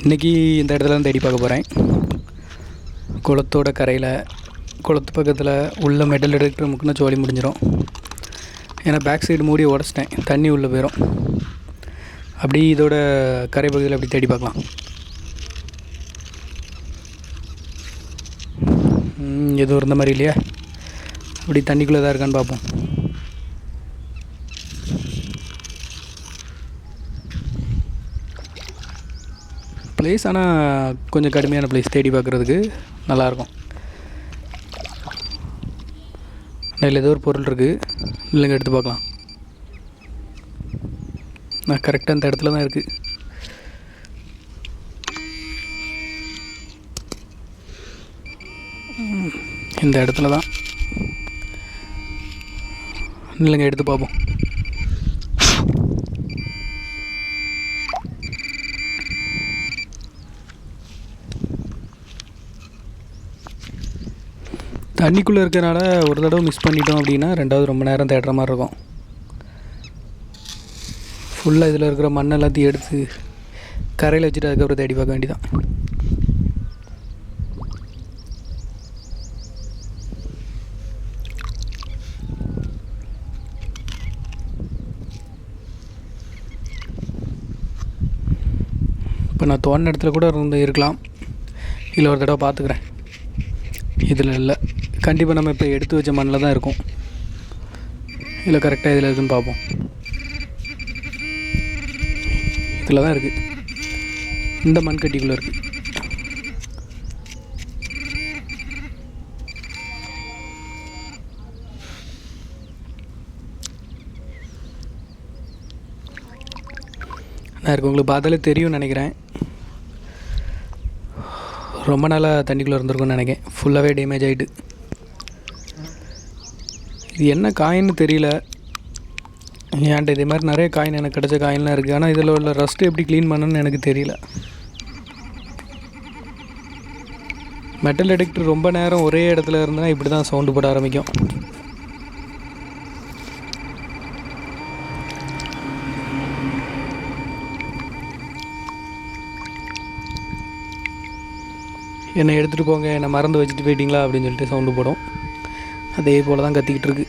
இன்றைக்கி இந்த இடத்துல தான் தேடி பார்க்க போகிறேன் குளத்தோட கரையில் குளத்து பக்கத்தில் உள்ள மெடல் எடுக்கிற முக்குன்னு சோழி முடிஞ்சிடும் ஏன்னா பேக் சைடு மூடி உடச்சிட்டேன். தண்ணி உள்ளே போயிடும் அப்படி இதோட கரை பகுதியில் அப்படி தேடி பார்க்கலாம். எதுவும் இருந்த மாதிரி இல்லையா? அப்படி தண்ணிக்குள்ளே தான் இருக்கான்னு பார்ப்போம். ப்ளேஸ் ஆனால் கொஞ்சம் கடுமையான ப்ளேஸ் தேடி பார்க்குறதுக்கு நல்லாயிருக்கும். அதில் ஏதோ ஒரு பொருள் இருக்குது இல்லைங்க எடுத்து பார்க்கலாம். நான் கரெக்டாக அந்த இடத்துல தான் இருக்குது இந்த இடத்துல தான். இல்லைங்க எடுத்து பார்ப்போம். தண்ணிக்குள்ளே இருக்கிறனால ஒரு தடவை மிஸ் பண்ணிட்டோம் அப்படின்னா ரெண்டாவது ரொம்ப நேரம் தேடுற மாதிரி இருக்கும். ஃபுல்லாக இதில் இருக்கிற மண் எல்லாத்தையும் எடுத்து கரையில் வச்சுட்டு அதுக்கப்புறம் தேடி பார்க்க வேண்டியதான் இப்போ நான் தோண்டின இடத்துல கூட இருந்து இருக்கலாம். இல்லை ஒரு தடவை பார்த்துக்குறேன். இதில் இல்லை. கண்டிப்பாக நம்ம இப்போ எடுத்து வச்ச மண்ணில் தான் இருக்கும். இல்லை கரெக்டாக இதில் எதுன்னு பார்ப்போம். இதில் தான் இருக்குது இந்த மண் கட்டிக்குள்ளே இருக்குது நான் இருக்கு உங்களுக்கு பார்த்தாலே தெரியும்னு நினைக்கிறேன். ரொம்ப நாளாக தண்ணிக்குள்ளே இருந்திருக்கும்னு நினைக்கிறேன். ஃபுல்லாகவே டேமேஜ் ஆகிட்டு இது என்ன காயின்னு தெரியல. ஏன்ட்ட இதே மாதிரி நிறைய காயின் எனக்கு கிடச்ச காயின்லாம் இருக்குது ஆனால் இதில் உள்ள ரஸ்ட்டு எப்படி க்ளீன் பண்ணணும்னு எனக்கு தெரியல. மெட்டல் டிடெக்டர் ரொம்ப நேரம் ஒரே இடத்துல இருந்தால் இப்படி தான் சவுண்டு போட ஆரம்பிக்கும். என்னை எடுத்துகிட்டு போங்க. என்னை மறந்து வச்சுட்டு போயிட்டீங்களா அப்படின்னு சொல்லிட்டு சவுண்டு போடும். அதே போல் தான் கத்திக்கிட்டு இருக்கு.